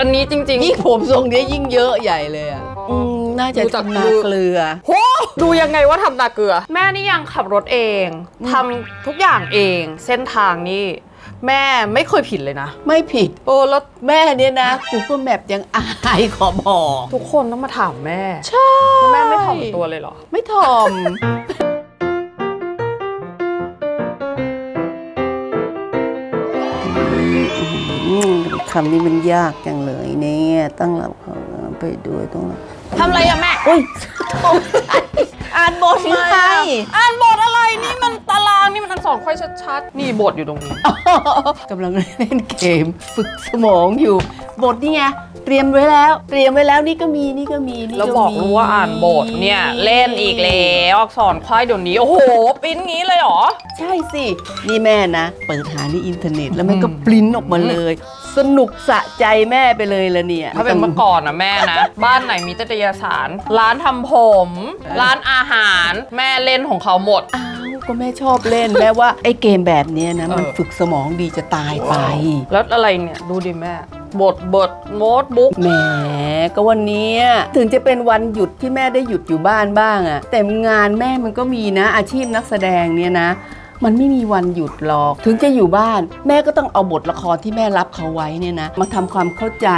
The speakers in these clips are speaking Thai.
อันนี้จริงยิ่งผมทรงเนี้ยยิ่งเยอะใหญ่เลยอะอืมน่าจะดูจากทำนาดูเกลือ ๆโหดูยังไงว่าทำนาเกลือ แม่นี่ยังขับรถเองทำทุกอย่างเอง เส้นทางนี่แม่ไม่เคยผิดเลยนะ ไม่ผิด โอ้แล้วแม่เนี่ยนะ Google Map ยังอายขอบอกทุกคนต้องมาถามแม่ใช่แล้วแม่ไม่ถ่อมตัวเลยเหรอ ไม่ถ่อมอืมคำนี้มันยากจัง เลยเนี่ย ตั้งหลับเขาไปด้วยต้องหลับทำอะไรอะแม่ อุ้ยโถ่อ่านบทไงอ่านบทอะไรนี่มันตารางนี่มันอักษรค่อยชัดๆ นี่บทอยู่ตรงนี้ กำลังเล่นเกม ฝึกสมองอยู่ บทนี่ไงเตรียมไว้แล้ว เตรียมไว้แล้วนี่ก็มีนี่ก็มีนี่แล้วก็บอกมีรู้ว่าอ่านบทเนี่ยเล่นอีกแล้วอักษรควายเดี๋ยวนี้ โอ้โห ปริ้นงี้เลยเหรอ ใช่สิ นี่แม่นะ เปิดหาในอินเทอร์เน็ตแล้วแม่ก็อืมปริ้นออกมาเลย สนุกสะใจแม่ไปเลยละเนี่ย ถ้าเป็นเมื่อก่อนนะแม่นะ บ้านไหนมีนิตยสาร ร้านทำผม ร้านอาหารแม่เล่นของเขาหมด อ้าวก็แม่ชอบเล่น แม่ว่าไอ้เกมแบบเนี้ยนะ มันเออ ฝึกสมองดีจะตายไป แล้วอะไรเนี่ยดูดิแม่ บทบทโน้ตบุ๊ก แหมก็วันเนี้ยถึงจะเป็นวันหยุดที่แม่ได้หยุดอยู่บ้านบ้างอะแต่งานแม่มันก็มีนะอาชีพนักแสดงเนี่ยนะ มันไม่มีวันหยุดหรอก ถึงจะอยู่บ้าน แม่ก็ต้องเอาบทละครที่แม่รับเขาไว้เนี่ยนะมาทำความเข้าใจ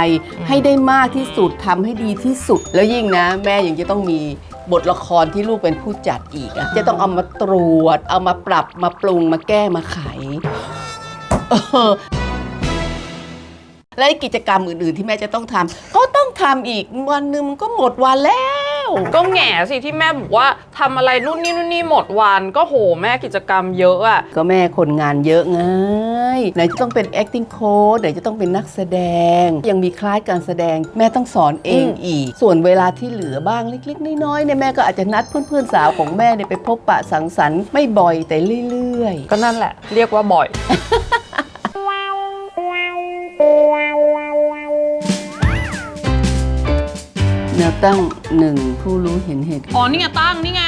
ให้ได้มากที่สุดทำให้ดีที่สุด แล้วยิ่งนะ แม่ยังจะต้องมีบทละครที่ลูกเป็นผู้จัดอีกอะจะต้องเอามาตรวจ เอามาปรับมาปรุงมาแก้มาไขเออและไอ้กิจกรรมอื่นๆ ที่แม่จะต้องทำก็ต้องทำอีกวันหนึ่งมันก็หมดวันแล้ว ก็แง่สิที่แม่บอกว่าทำอะไรนู่นนี่นู่นนี่หมดวันก็โหแม่กิจกรรมเยอะอะก็แม่คนงานเยอะไงไหนจะต้องเป็น acting coach ไหนจะต้องเป็นนักแสดง ยังมีคลาสการแสดงแม่ต้องสอนเองอีก ส่วนเวลาที่เหลือบ้างเล็กๆ น้อยๆเนี่ยแม่ก็อาจจะนัดเพื่อนๆสาวของแม่เนี่ยไปพบปะสังสรรค์ไม่บ่อยแต่เรื่อยก็นั่นแหละ เรียกว่าบ่อย แนวตั้งหนึ่งผู้รู้เห็นเหตุอ๋อนี่ไงตั้งนี่ไง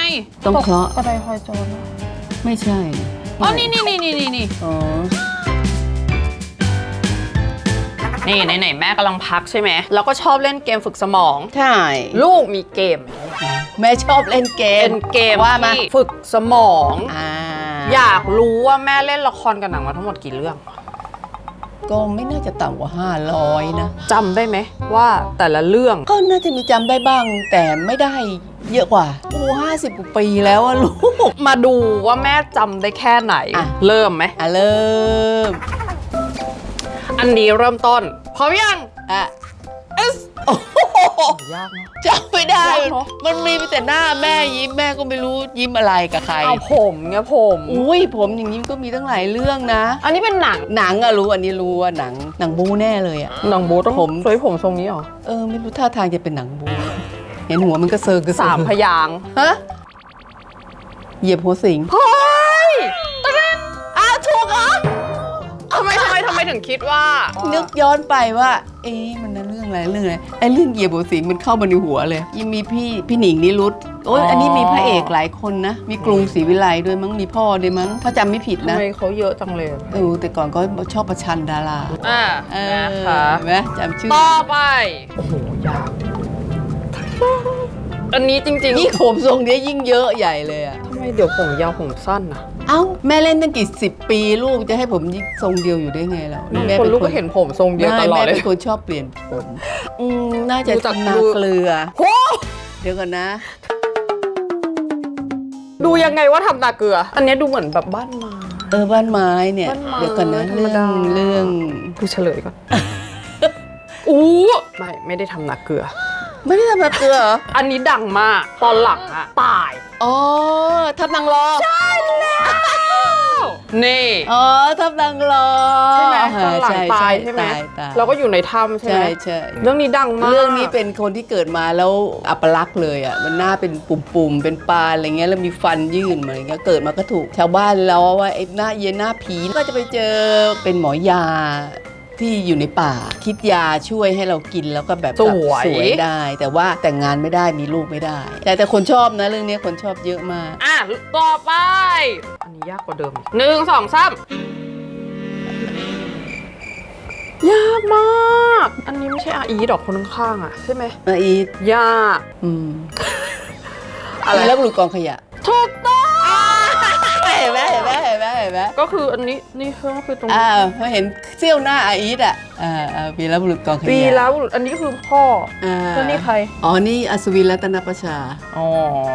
ต้องเคราะห์กระไดพลอยโจรไม่ใช่อ๋อนี่นี่นี่นี่นี่นี่อ๋อนี่ไหนๆแม่กำลังพักใช่ไหมแล้วก็ชอบเล่นเกมฝึกสมอง ใช่ ลูกมีเกม แม่ชอบเล่นเกมเป็นเกมว่ามาที่ฝึกสมองอ่าอยากรู้ว่าแม่เล่นละครกับหนังมาทั้งหมดกี่เรื่อง ก็ไม่น่าจะต่ำกว่า 500 นะ จำได้ไหมว่าแต่ละเรื่อง ก็น่าจะมีจำได้บ้าง แต่ไม่ได้เยอะกว่าโอ้ห้าสิบกว่าปีแล้วอะลูก มาดูว่าแม่จำได้แค่ไหน อะ เริ่มไหม อะเริ่มอันนี้เริ่มต้นพร้อมยัง อะ เอสโอ้โหยากเนาะ จำไม่ได้ ยากเนอะ มันมีแต่หน้าแม่ยิ้มแม่ก็ไม่รู้ยิ้มอะไรกับใคร เอาผมไงผม อุ้ยผมอย่างนี้ก็มีตั้งหลายเรื่องนะ อันนี้เป็นหนังหนังอะรู้อันนี้รู้ว่าหนังหนังบูแน่เลยอะ หนังบูต้องผมสวยผมทรงนี้เหรอเออไม่รู้ท่าทางจะเป็นหนังบู เห็นหัวมันก็เซอร์กระเซิสางมพยางค์ฮะเหยียบหัวสิง เฮ้ยตะเรนอ้าวถูกเหรอทำไมทำไมทำไมถึงคิดว่านึกย้อนไปว่า เอ๊ะมันนั้นเรื่ องอะไรเรื่องอะไรไอ้เรื่องเหยียบหัวสิงมันเข้ามาในหัวเลยยังมีพี่พี่หนิงนิรุตโอ้ยอันนี้มีพระเอกหลายคนนะ มีกรุงศรีวิไลด้วยมั้งมีพ่อด้วยมั้งถ้าจำไม่ผิดทำนะไมเขาเยอะจังเลยเออแต่ก่อนก็ชอบประชันดาราอ่าเออนะคะเห็นไหมจำชื่อต่อไป โอ้โหยากอันนี้จริง ยิ่งผมทรงเนี้ยยิ่งเยอะใหญ่เลยอะๆทำไม เดี๋ยวผมยาวผมสั้นนะเอ้าแม่เล่นตั้งกี่สิบปีลูกจะให้ผมยิ่งทรงเดียวอยู่ได้ไงเราแม่คนป็ลูกก็เห็นผมทรงเดียวไม่ตลอดแม่เลยเป็นคนชอบเปลี่ยนผมอืมน่าจะดูจากทำนาดูเกลือโหเดี๋ยวก่อนนะ ดูยังไงว่าทำนาเกลือ อันนี้ดูเหมือนแบบบ้านไม้เออบ้านไม้เนี่ยบ้านไม้เดี๋ยวก่อนนะธรรมเรื่องดาเรื่องดูเฉลยก่อนอู้ไม่ไม่ได้ทำนาเกลือ ไม่ได้ทำนาเกลือเหรอ อันนี้ดังมาก ตอนหลังอะตาย อ๋อทับนางรอนี่ อ๋อทับนางรอใช่ไหมเอตอนอหลังตายใช่ไหมตายตายเราก็อยู่ในถ้ำใช่ไหมใช่ใช่เรื่องนี้ดังมาก เรื่องนี้เป็นคนที่เกิดมาแล้วอัปลักษณ์เลยอะ มันหน้าเป็นปุ่มๆ เป็นปลาอะไรเงี้ย แล้วมีฟันยื่นมาอะไรเงี้ย เกิดมาก็ถูก ชาวบ้านล้อว่าไอ้หน้าเย็นหน้าผี ก็จะไปเจอเป็นหมอยา ที่อยู่ในป่า คิดยาช่วยให้เรากินแล้วก็แบบสวย สวยได้ แต่ว่าแต่งงานไม่ได้มีลูกไม่ได้ แต่แต่คนชอบนะเรื่องนี้คนชอบเยอะมาก อะต่อไป อันนี้ยากกว่าเดิมอีกหนึ่งสองสามยากมาก อันนี้ไม่ใช่อาอีดอกคนข้างๆอะใช่ไหมมาอีทยาก อืม อะไร แล้วบุรุษกองขยะ ถูกต้อง เห็นไหมเห็นไหมก็คืออันนี้นี่ก็คือตรงนี้อ่าพอเห็นเสี้ยวหน้าอาอีทอะอ่าอ่าวีรบุรุษกองขยะปีแล้ว อันนี้คือพ่ออ่าแล้วนี่ใคร อ๋อนี่อัศวินรัตนประชา อ๋อ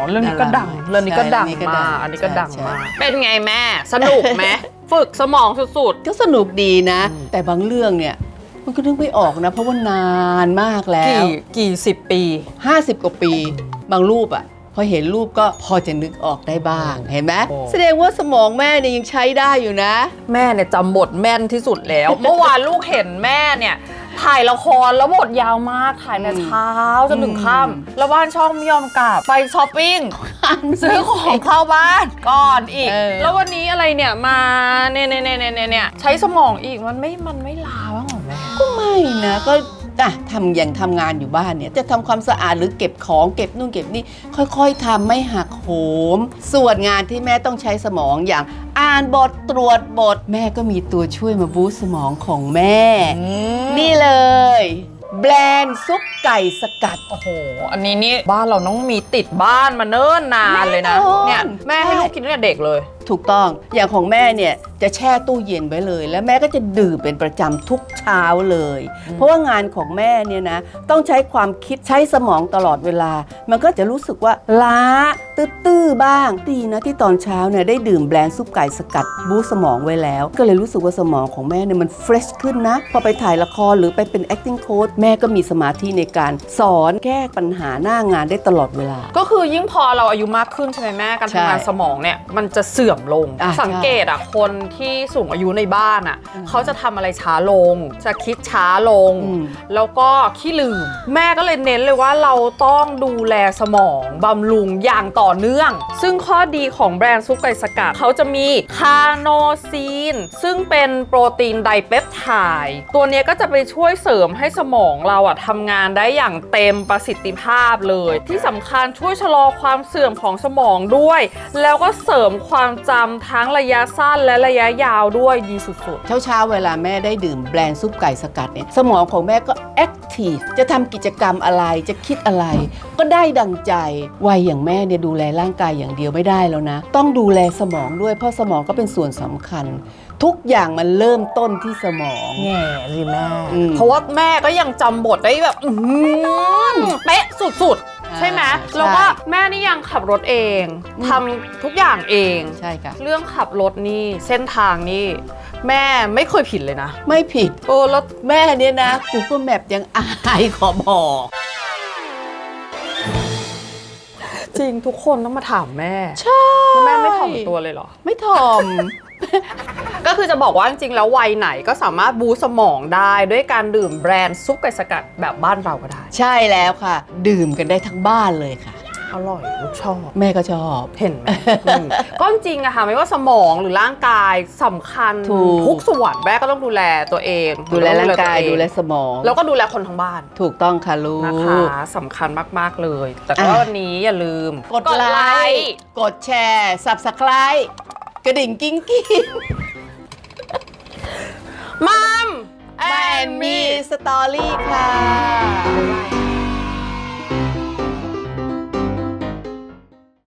เรื่องนี้ก็ดังใช่เรื่องนี้ก็ดังอันนี้ก็ดัมางกอันนี้ก็ดังใช่ มากใช่เป็นไงแม่ สนุกไหม ฝึกสมองสุด ก็สนุกดีนะ อืม แต่บางเรื่องเนี่ย มันก็นึกไม่ออกนะ เพราะว่านานมากแล้ๆวกี่กี่สิบปี 50 กว่าปี บางรูปอะพ อเห็นรูปก็พอจะนึกออกได้บ้างเห็นไหมโอ้ แสดงว่าสมองแม่เนี่ยยังใช้ได้อยู่นะ แม่เนี่ยจำบทแม่นที่สุดแล้ว เมื่อวานลูกเห็นแม่เนี่ย ถ่ายละครแล้วบทยาวมากถ่ายแต่เช้าจนถึงค่ำแล้วบ้านช่องไม่ยอมกลับไปช้อปปิ้ง ซื้อของเข้าบ้านก่อนอีก เออ แล้ววันนี้อะไรเนี่ยมาเนี่ยเนี่ยเนี่ยเนี่ยเนี่ยใช้สมองอีกมันไม่มันไม่ลาบ้างเหรอแม่ก็ไม่นะก็ อะทำอย่างทำงานอยู่บ้านเนี่ยจะทำความสะอาดหรือเก็บของเก็บนู่นเก็บนี่ค่อยๆทำไม่หักโหม ส่วนงานที่แม่ต้องใช้สมองอย่างอ่านบทตรวจบท แม่ก็มีตัวช่วยมาบูสต์สมองของแม่ นี่เลย แบรนด์ซุปไก่สกัด โอ้โห อันนี้นี่บ้านเราต้องมีติดบ้านมาเนิ่นนานเลยนะ แน่นอนเนี่ยแม่ให้ใช่ลูกกินตั้งแต่เด็กเลย ถูกต้องอย่างของแม่เนี่ยจะแช่ตู้เย็นไว้เลย แล้วแม่ก็จะดื่มเป็นประจำทุกเช้าเลย เพราะว่างานของแม่เนี่ยนะต้องใช้ความคิดใช้สมองตลอดเวลา มันก็จะรู้สึกว่าล้าตื้อๆบ้างดีนะที่ตอนเช้าเนี่ยได้ดื่มแบรนด์ซุปไก่สกัดบูสต์สมองไว้แล้ว ก็เลยรู้สึกว่าสมองของแม่เนี่ยมันเฟรชขึ้นนะพอไปถ่ายละครหรือไปเป็น acting coach แม่ก็มีสมาธิในการสอนแก้ปัญหาหน้างานได้ตลอดเวลา ก็คือยิ่งพอเราอายุมากขึ้นใช่ไหมแม่การใช่ทำงานสมองเนี่ยมันจะเสื่อมลง อะสังเกตอะคนที่สูงอายุในบ้านอะอืมเขาจะทำอะไรช้าลง จะคิดช้าลง อืม แล้วก็ขี้ลืม แม่ก็เลยเน้นเลยว่าเราต้องดูแลสมองบำรุงอย่างต่อเนื่อง ซึ่งข้อดีของแบรนด์ซุปไก่สกัดเขาจะมีคาโนซีน ซึ่งเป็นโปรตีนไดเปปไทด์ตัวเนี้ยก็จะไปช่วยเสริมให้สมองเราอะทำงานได้อย่างเต็มประสิทธิภาพเลย ที่สำคัญช่วยชะลอความเสื่อมของสมองด้วย แล้วก็เสริมความจำทั้งระยะสั้นและระยะยาวด้วยดีสุด เช้าเช้าๆเวลาแม่ได้ดื่มแบรนด์ซุปไก่สกัดเนี่ยสมองของแม่ก็แอคทีฟจะทำกิจกรรมอะไรจะคิดอะไร ก็ได้ดังใจ วัยอย่างแม่เนี่ยดูแลร่างกายอย่างเดียวไม่ได้แล้วนะ ต้องดูแลสมองด้วยเพราะสมองก็เป็นส่วนสำคัญ ทุกอย่างมันเริ่มต้นที่สมองๆแง่สิแม่ อืม เพราะว่าแม่ก็ยังจำบทได้แบบอื้อหือเป๊ะสุดๆ ใช่ไหมอ่าแล้วก็ใช่แม่นี่ยังขับรถเองอืมทำทุกอย่างเอง ใช่ค่ะ เรื่องขับรถนี่เส้นทางนี่แม่ไม่เคยผิดเลยนะ ไม่ผิดเออแล้วแม่เนี่ยนะ Google Map ยังอายขอบอก จริงทุกคนต้องมาถามแม่ ใช่แล้วแม่ไม่ถ่อมตัวเลยเหรอ ไม่ถ่อม ก็คือจะบอกว่าจริงๆ แล้ววัยไหนก็สามารถบูสต์สมองได้ด้วยการดื่มแบรนด์ซุปไก่สกัดแบบบ้านเราก็ได้ ใช่แล้วค่ะ ดื่มกันได้ทั้งบ้านเลยค่ะ อร่อยลูกชอบแม่ก็ชอบ เห็นไหมอืมก็จริงอะค่ะไม่ว่าสมองหรือร่างกายสำคัญถูก ทุกส่วนแม่ก็ต้องดูแลตัวเองดูแลร่างกายตัวเอดูแลสมองแล้วก็ดูแลคนทั้งบ้าน ถูกต้องค่ะลูก นะคะสำคัญมาก ๆ เลย แต่ก็อะ วันนี้อย่าลืมกดไลค์ กดแชร์ subscribe กระดิ่งกิ้งกิ้งมัมแอนมี สตอรี่ค่ะ บ๊ายบาย